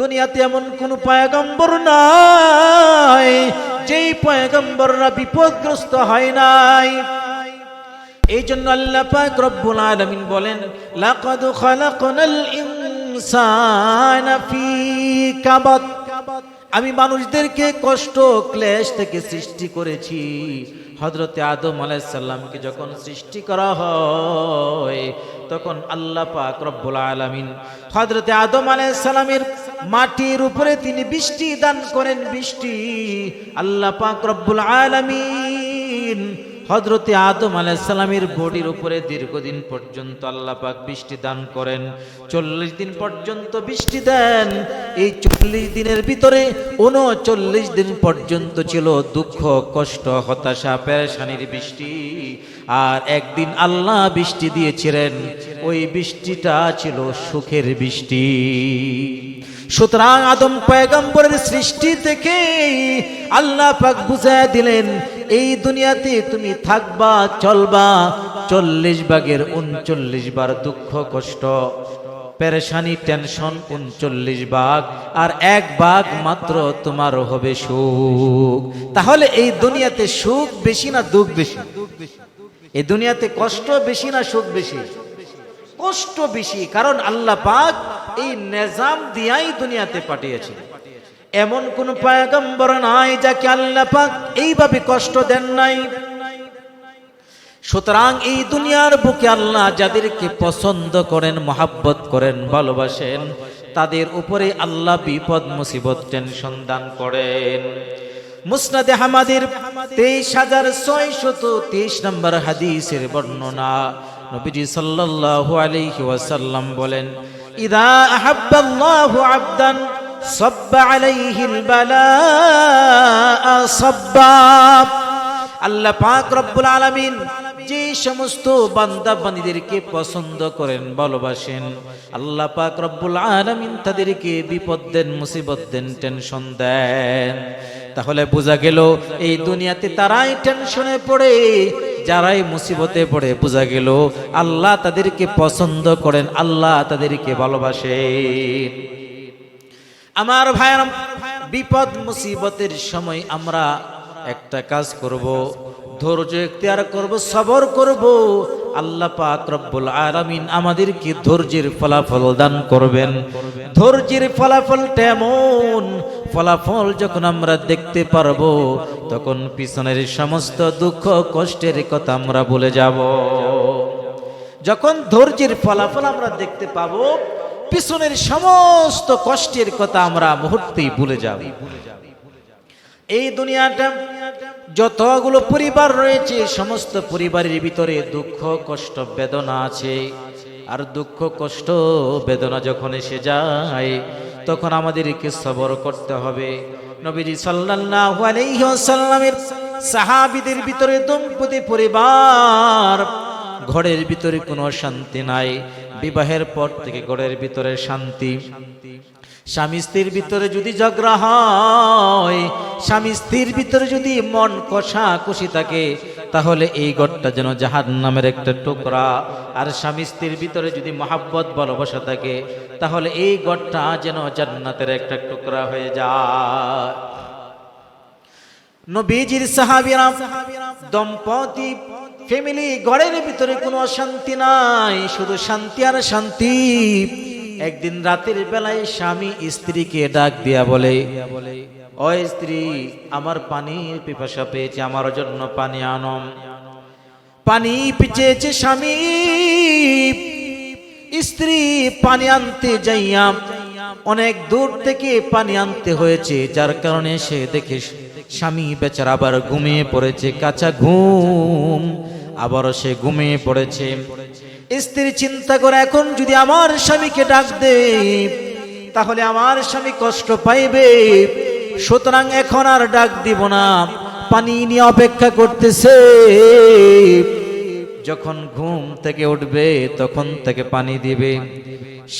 দুনিয়াতে এমন কোন পয়গম্বর নাই, যেই পয়গম্বররা বিপদগ্রস্ত হয় নাই। এই জন্য আল্লাহ পাক রব্বুল আলামিন বলেন, লাকাদ খালাকনাল ইনসানা ফি কাবাদ আমি মানুষদেরকে কষ্ট ক্লেশ থেকে সৃষ্টি করেছি। হজরতে আদম আলাইসাল্লামকে যখন সৃষ্টি করা হয়, তখন আল্লাহ পাক রব্বুল আলামিন হজরতে আদম আলাইসাল্লামের মাটির উপরে তিনি বৃষ্টি দান করেন বৃষ্টি। আল্লাহ পাক রব্বুল আলামিন হজরতে আদম আলাইসালামের বডির উপরে দীর্ঘদিন পর্যন্ত আল্লাহ পাক বৃষ্টি দান করেন। চল্লিশ দিন পর্যন্ত বৃষ্টি দেন। এই চল্লিশ দিনের ভিতরে উনচল্লিশ দিন পর্যন্ত ছিল দুঃখ, কষ্ট, হতাশা, পেরেশানির বৃষ্টি। আর একদিন আল্লাহ বৃষ্টি দিয়েছিলেন। ওই বৃষ্টিটা ছিল সুখের বৃষ্টি। সুতরাং আদম পয়গম্বরের সৃষ্টি থেকে আল্লাহ পাক বুঝায় দিলেন, এই দুনিয়াতে তুমি থাকবা, চলবা, চল্লিশ ভাগের উনচল্লিশ বার দুঃখ, কষ্ট, পেরেশানি, টেনশন, উনচল্লিশ ভাগ, আর এক ভাগ মাত্র তোমার হবে সুখ। তাহলে এই দুনিয়াতে সুখ বেশি না দুঃখ বেশি? এই দুনিয়াতে কষ্ট বেশি না সুখ বেশি? কষ্ট বেশি, কারণ আল্লাহ পাক এই নিজাম দিয়াই দুনিয়াতে পাঠিয়েছে। এমন কোন পয়গম্বর নাই যাকে আল্লাহ পাক এইভাবে কষ্ট দেন নাই। সুতরাং এই দুনিয়ার বুকে আল্লাহ যাদেরকে পছন্দ করেন, মহাব্বত করেন, ভালোবাসেন, তাদের উপরে আল্লাহ বিপদ, মুসিবত, টেনশন দান করেন। মুসনাদে হামাদের তেইশ হাজার ছয়শত তেইশ নম্বর হাদিসের বর্ণনা নবীজি সাল্লাল্লাহু আলাইহি ওয়াসাল্লাম বলেন ইদা আহাব্বাল্লাহু আবদান, সাব্বা আলাইহিল বালাআ সাব্বা। আল্লাহ পাক রব্বুল আলামিন যে সমস্ত বান্দা বান্দীদেরকে পছন্দ করেন, ভালোবাসেন, আল্লাহ পাক রব্বুল আলামিন তাদেরকে বিপদ দেন, মুসিবত দেন, টেনশন দেন। তাহলে বোঝা গেল, এই দুনিয়াতে তারাই টেনশনে পড়ে যারাই মুসিবতে পড়ে বোঝা গেল, আল্লাহ তাদেরকে পছন্দ করেন, আল্লাহ তাদেরকে ভালোবাসেন। আমার ভাইয়ার বিপদ, মুসিবতের সময় আমরা একটা কাজ করব, ধৈর্য এখতিয়ার করব, সবর করব। আল্লাহ পাক রব্বুল আলামিন আমাদেরকে ধৈর্যের ফলাফল দান করবেন। ধৈর্যের ফলাফল তেমন ফলাফল যখন আমরা দেখতে পারব, তখন পিছনের সমস্ত দুঃখ, কষ্টের কথা আমরা বলে যাব। যখন ধৈর্যের ফলাফল আমরা দেখতে পাবো, পিছনের সমস্ত কষ্টের কথা আমরা মুহূর্তেই ভুলে যাব। এই দুনিয়াটা, যতগুলো পরিবার রয়েছে, সমস্ত পরিবারের ভিতরে দুঃখ, কষ্ট, বেদনা আছে। আর দুঃখ, কষ্ট, বেদনা যখন এসে যায় তখন আমাদেরকে সবর করতে হবে। নবীজি সাল্লাল্লাহু আলাইহি ওয়াসাল্লামের সাহাবীদের ভিতরে দম্পতি পরিবার, ঘরের ভিতরে কোনো শান্তি নাই। বিবাহের পর থেকে ঘরের ভিতরে শান্তি। স্বামী স্ত্রীর ভিতরে যদি ঝগড়া হয়, স্বামী স্ত্রীর ভিতরে যদি মন কষা কষি থাকে তাহলে এই ঘরটা যেন জাহান নামের একটা টুকরা। আর স্বামী স্ত্রীর ভিতরে যদি মহাব্বত ভালোবাসা থাকে তাহলে এই ঘরটা যেন জান্নাতের একটা টুকরা হয়ে যায়। নবীজির সাহাবিরা, দম্পতি ফ্যামিলি ঘরের ভিতরে কোনো অশান্তি নাই, শুধু শান্তি আর শান্তি। একদিন রাতের বেলায় স্বামী স্ত্রীকে ডাক দিয়া বলে ও স্ত্রী, আমার পানির পিপাসা পেয়েছে, আমার জন্য পানি আনম পানি পিচেছে স্বামী। স্ত্রী পানি আনতে যাইয়া অনেক দূর থেকে পানি আনতে হয়েছে, যার কারণে সে দেখে স্বামী বেচারা আবার ঘুমিয়ে পড়েছে, কাঁচা ঘুম। আবারও সে ঘুমিয়ে পড়েছে। স্ত্রী চিন্তা করে, এখন যদি আমার স্বামীকে ডাক দে, তাহলে আমার স্বামী কষ্ট পাইবে। সুতরাং এখন আর ডাক দিব না। পানি নিয়ে অপেক্ষা করতেছে। যখন ঘুম থেকে উঠবে, তখন থেকে পানি দিবে।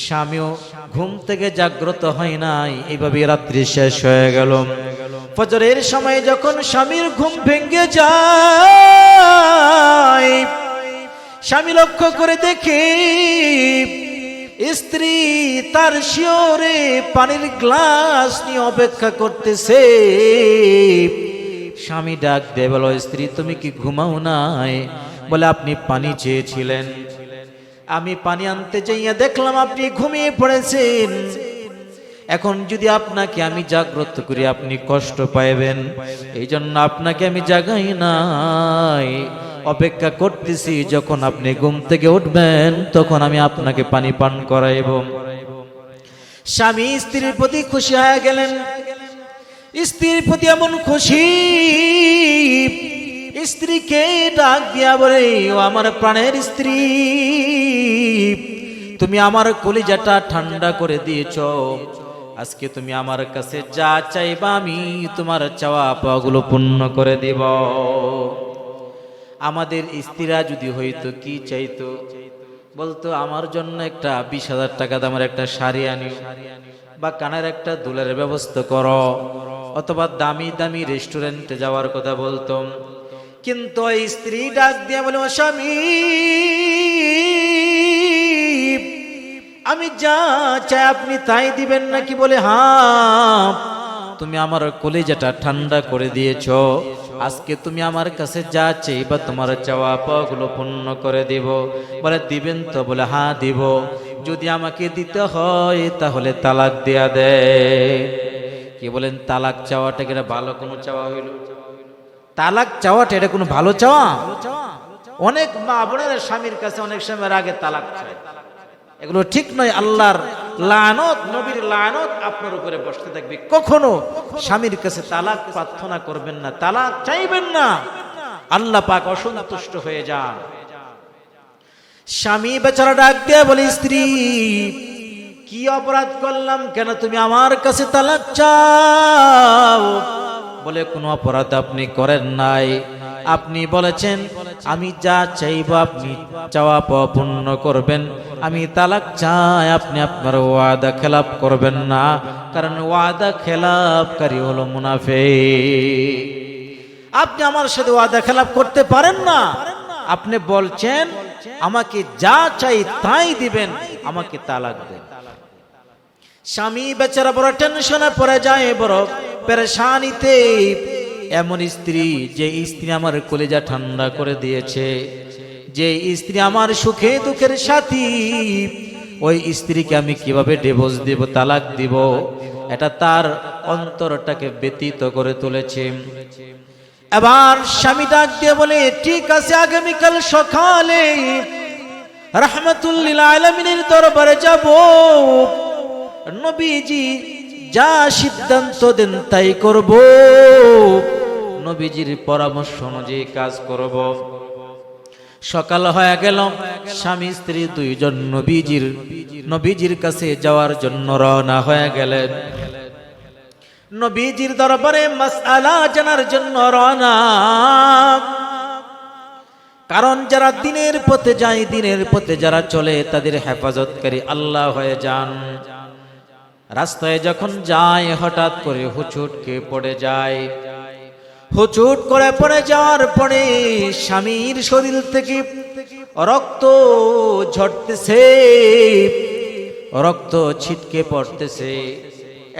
স্বামীও ঘুম থেকে জাগ্রত হয় নাই। এইভাবে রাত্রি শেষ হয়ে গেল। ফজরের সময় যখন স্বামীর ঘুম ভেঙে যায়, স্বামী লক্ষ্য করে দেখে স্ত্রী তার শিওরে পানির গ্লাস নিয়ে অপেক্ষা করতেছে। স্বামী ডাক দে বলো স্ত্রী, তুমি কি ঘুমাও নাই? বলে, আপনি পানি চেয়েছিলেন। আমি পানি আনতে চাইয়া দেখলাম আপনি ঘুমিয়ে পড়েছেন। এখন যদি আপনাকে আমি জাগ্রত করি, আপনি কষ্ট পাইবেন। এই জন্য আপনাকে আমি জাগাই নাই। অপেক্ষা করতেছি, যখন আপনি ঘুম থেকে উঠবেন, তখন আমি আপনাকে পানি পান করাইব। স্বামী স্ত্রীর প্রতি খুশি হয়ে গেলেন। স্ত্রীর প্রতি এমন খুশি। স্ত্রীকে ডাক দিয়া বলে, ও আমার প্রাণের স্ত্রী, তুমি আমার কলিজাটা ঠান্ডা করে দিয়েছ। আজকে তুমি আমার কাছে যা চাইবা আমি তোমার চাওয়া পাওয়াগুলো পূর্ণ করে দিব। আমাদের স্ত্রীরা যদি হইতো, কি চাইতো? বলতো, আমার জন্য একটা বিশ হাজার টাকা দামের একটা শাড়ি আনি বা কানের একটা দুলের ব্যবস্থা করো। অথবা দামি দামি রেস্টুরেন্টে যাওয়ার কথা বলতো। কিন্তু স্ত্রী ডাক দিয়ে বলে, "ও স্বামী আমি যা চাই আপনি তাই দিবেন নাকি বলে হ্যাঁ তুমি আমার কলেজাটা ঠান্ডা করে দিয়েছ। আজকে তুমি আমার কাছে যা চাইবা তোমার চাওয়া পাওয়াগুলো পূর্ণ করে দিব। বলে, দিবেন তো? বলে হ্যাঁ দিব। যদি আমাকে দিতে হয় তাহলে তালাক দেয়া দে। কি বলেন, তালাক চাওয়াটা কি ভালো কোনো চাওয়া হইল? তালাক চাওয়াটা এটা কোনো ভালো চাওয়া? অনেক মা বোনেরা স্বামীর কাছে অনেক সময় আগে তালাক চায়। এগুলো ঠিক নয়, আল্লাহর লানত, নবীর লানত আপনার উপরে বসতে থাকবে। কখনো স্বামীর কাছে তালাক প্রার্থনা করবেন না, তালাক চাইবেন না। আল্লাহ পাক অসন্তুষ্ট হয়ে যান। স্বামী বেচারা ডাক দিয়ে বলে, স্ত্রী, কি অপরাধ করলাম? কেন তুমি আমার কাছে তালাক চাও? বলে, কোনো অপরাধ আপনি করেন নাই। আপনি বলেছেন আমি যা চাইব আপনি চাওয়া পাওয়া পূর্ণ করবেন। আমি তালাক চাই আপনি আপনার ওয়াদা খেলাপ করবেন না, কারণ ওয়াদা খেলাপকারী হলো মুনাফে আপনি আমার সাথে ওয়াদা খেলাপ করতে পারেন না। আপনি বলছেন, আমাকে যা চাই তাই দিবেন, আমাকে তালাক দেন। স্বামী বেচারা বড় টেনশনে পড়ে যায়, বড় পেরেশানিতে এমন স্ত্রী যে স্ত্রী আমার কলেজা ঠান্ডা করে দিয়েছে। যে স্ত্রী আমার সুখে দুঃখের সাথী, ওই স্ত্রীকে আমি কীভাবে ডিভোর্স দিব, তালাক দিব? এটা তার অন্তরটাকে ব্যতীত করে তুলেছে। এবার স্বামী ডাক দিয়ে বলে, ঠিক আছে, আগামীকাল সকালে রাহমাতুল্লিল দরবারে যাব। নবীজি যা সিদ্ধান্ত দেন তাই করব। নবীজির পরামর্শ অনুযায়ী কাজ করব। সকাল হয়ে গেল, স্বামী, স্ত্রী দুইজন নবীজির নবীজির কাছে যাওয়ার জন্য রওনা হয়ে গেলেন। নবীজির দরবারে মাসআলা জানার জন্য রওনা। কারণ যারা দিনের পথে যায়, দিনের পথে যারা চলে, তাদের হেফাজতকারী আল্লাহ হয়ে যান। রাস্তায় যখন যায়, হঠাৎ করে হুচুটকে পড়ে যায়। হুচুট করে পড়ে যাওয়ার পরে স্বামীর শরীর থেকে রক্ত ঝরতেছে, রক্ত ছিটকে পড়তেছে।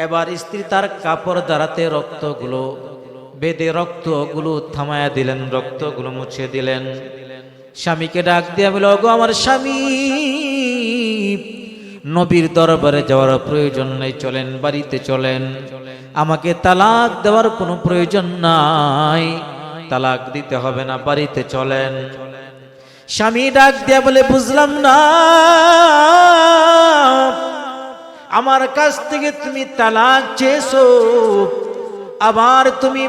এবার স্ত্রী তার কাপড় দ্বারাতে রক্তগুলো বেদে রক্তগুলো থামায়া দিলেন, রক্তগুলো মুছে দিলেন। স্বামীকে ডাক দিয়া বলে, ওগো আমার স্বামী, নবীর দরবারে যাওয়ার প্রয়োজন নেই, চলেন, বাড়িতে চলেন। আমাকে তালাক দেওয়ার কোনো প্রয়োজন নাই। তালাক দিতে হবে না, বাড়িতে চলেন। স্বামী ডাক দিয়া বলে, বুঝলাম না। আমার কাছ থেকে তুমি তালাক চেয়েছো। আবার তুমি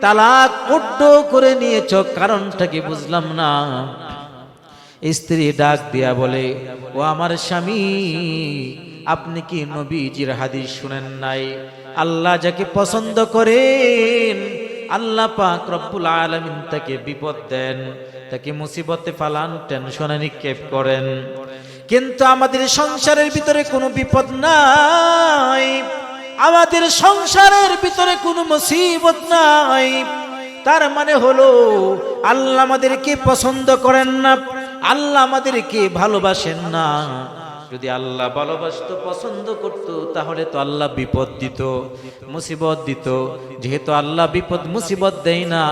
তালাক উড্ড করে নিয়েছ, কারণটা কি বুঝলাম না? স্ত্রী ডাক দিয়া বলে, ও আমার স্বামী, আপনি কি নবীজির হাদিস শুনেন নাই? আল্লাহ যাকে পছন্দ করেন, আল্লাহ পাক রব্বুল আলামিন তাকে বিপদ দেন, তাকে মুসিবতে ফালান, টেনশনে নিক্ষেপ করেন। কিন্তু আমাদের সংসারের ভিতরে কোনো বিপদ নাই, আমাদের সংসারের ভিতরে কোনো মুসিবত নাই। তার মানে হলো, আল্লাহ আমাদেরকে পছন্দ করেন না, আল্লাহ আমাদেরকে ভালোবাসেন না। যদি আল্লাহ ভালোবাসতো, পছন্দ করত, তাহলে তো আল্লাহ বিপদ দিত, মুসিবত দিত। যেহেতু আল্লাহ বিপদ, মুসিবত দেয় না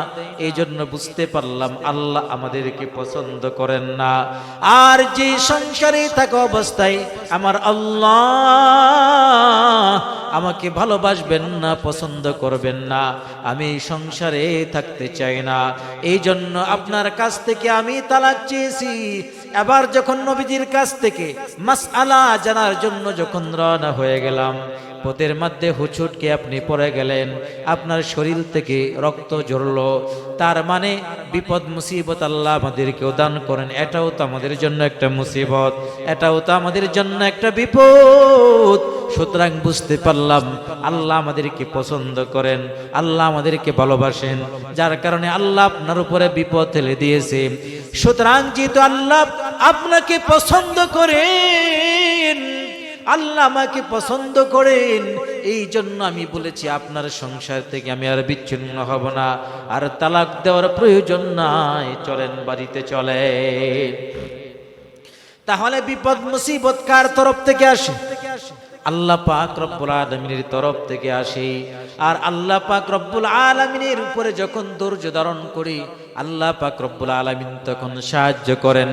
এই জন্য বুঝতে পারলাম আল্লাহ আমাদেরকে পছন্দ করেন না। আর যে সংসারে থাকা অবস্থায় আমার আল্লাহ আমাকে ভালোবাসবেন না, পছন্দ করবেন না, আমি সংসারে থাকতে চাই না। এই জন্য আপনার কাছ থেকে আমি তালাক চেয়েছি। এবার যখন নবীজির কাছ থেকে মাস আলা জানার জন্য যখন রওনা হয়ে গেলাম, পথের মধ্যে হুচুটকে আপনি পড়ে গেলেন, আপনার শরীর থেকে রক্ত ঝরলো। তার মানে বিপদ, মুসিবত আল্লাহ আমাদেরকেও দান করেন। এটাও তো আমাদের জন্য একটা মুসিবত, এটাও তো আমাদের জন্য একটা বিপদ। সুতরাং বুঝতে পারলাম, আল্লাহ আমাদেরকে পছন্দ করেন, আল্লাহ আমাদেরকে ভালোবাসেন। যার কারণে আল্লাহ আপনার উপরে বিপদ ঠেলে দিয়েছে। সুতরাং যেহেতু আল্লাহ আপনাকে পছন্দ করেন আল্লাহ আমাকে পছন্দ করেন। এই জন্য আমি বলেছি, আপনার সংসার থেকে আমি আর বিচ্ছিন্ন হব না। আর তালাক দেওয়ার প্রয়োজন নাই, চলেন বাড়িতে চলে তাহলে বিপদ, মুসিবত কার তরফ থেকে আসে? আল্লাহ পাক রব্বুল আলমিনের তরফ থেকে আসে। আর আল্লাহ পাক রব্বুল আলমিনের উপরে যখন ধৈর্য ধারণ করি আল্লাহ পাক রব্বুল আলমিন তখন সাহায্য করেন।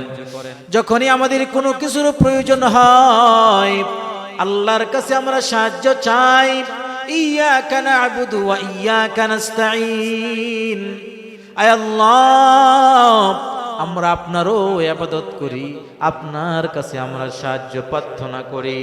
যখনই আমাদের কোনো কিছুর প্রয়োজন হয়, আল্লাহর কাছে আমরা সাহায্য চাই। ইয়া কানা আবুদু ইয়া কানাস্তাইন আয় আল্লাহ, আমরা আপনারও আবাদত করি, আপনার কাছে আমরা সাহায্য প্রার্থনা করি।